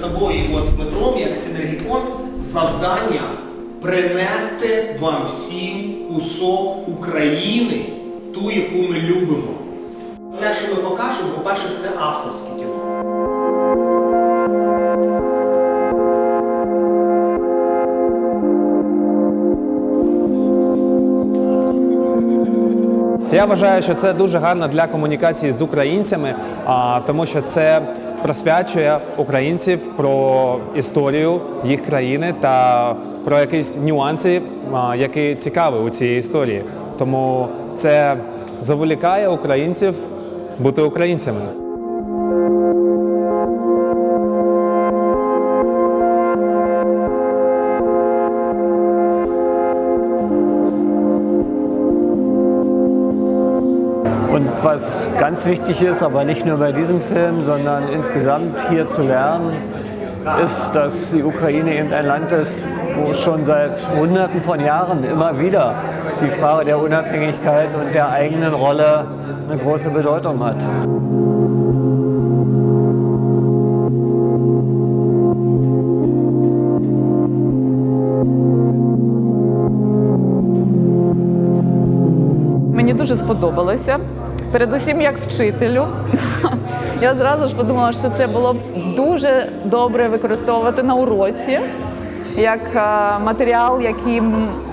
собою от з Дмитром, як Синергікон, завдання принести вам всім кусок України, ту, яку ми любимо. Те, що ми покажемо, по-перше, це авторське кіно. Я вважаю, що це дуже гарно для комунікації з українцями, а, тому що це просвячує українців про історію їх країни та про якісь нюанси, які цікаві у цій історії. Тому це заволікає українців бути українцями. Und was ganz wichtig ist, aber nicht nur bei diesem Film, sondern insgesamt hier zu lernen, ist, dass die Ukraine eben ein Land ist, wo schon seit Hunderten von Jahren immer wieder die Frage der Unabhängigkeit und der eigenen Rolle eine große Bedeutung hat. Мені дуже сподобалося. Передусім, як вчителю. Я зразу ж подумала, що це було б дуже добре використовувати на уроці як е, матеріал, який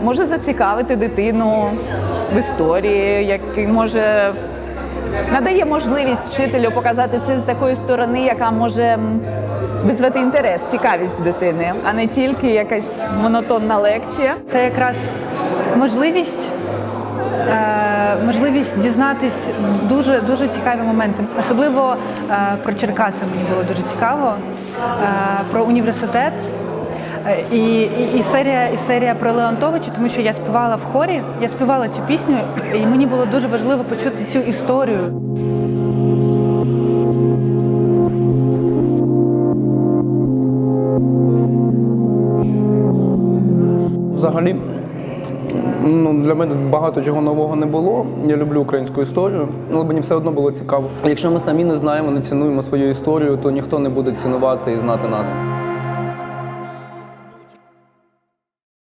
може зацікавити дитину в історії, який може надає можливість вчителю показати це з такої сторони, яка може визвати інтерес, цікавість дитини, а не тільки якась монотонна лекція. Це якраз можливість. Е, Можливість дізнатись дуже дуже цікаві моменти. Особливо е, про Черкаси мені було дуже цікаво, е, про університет і, і, і серія і серія про Леонтовича, тому що я співала в хорі, я співала цю пісню, і мені було дуже важливо почути цю історію. Взагалі, ну, для мене багато чого нового не було. Я люблю українську історію, але мені все одно було цікаво. Якщо ми самі не знаємо, не цінуємо свою історію, то ніхто не буде цінувати і знати нас.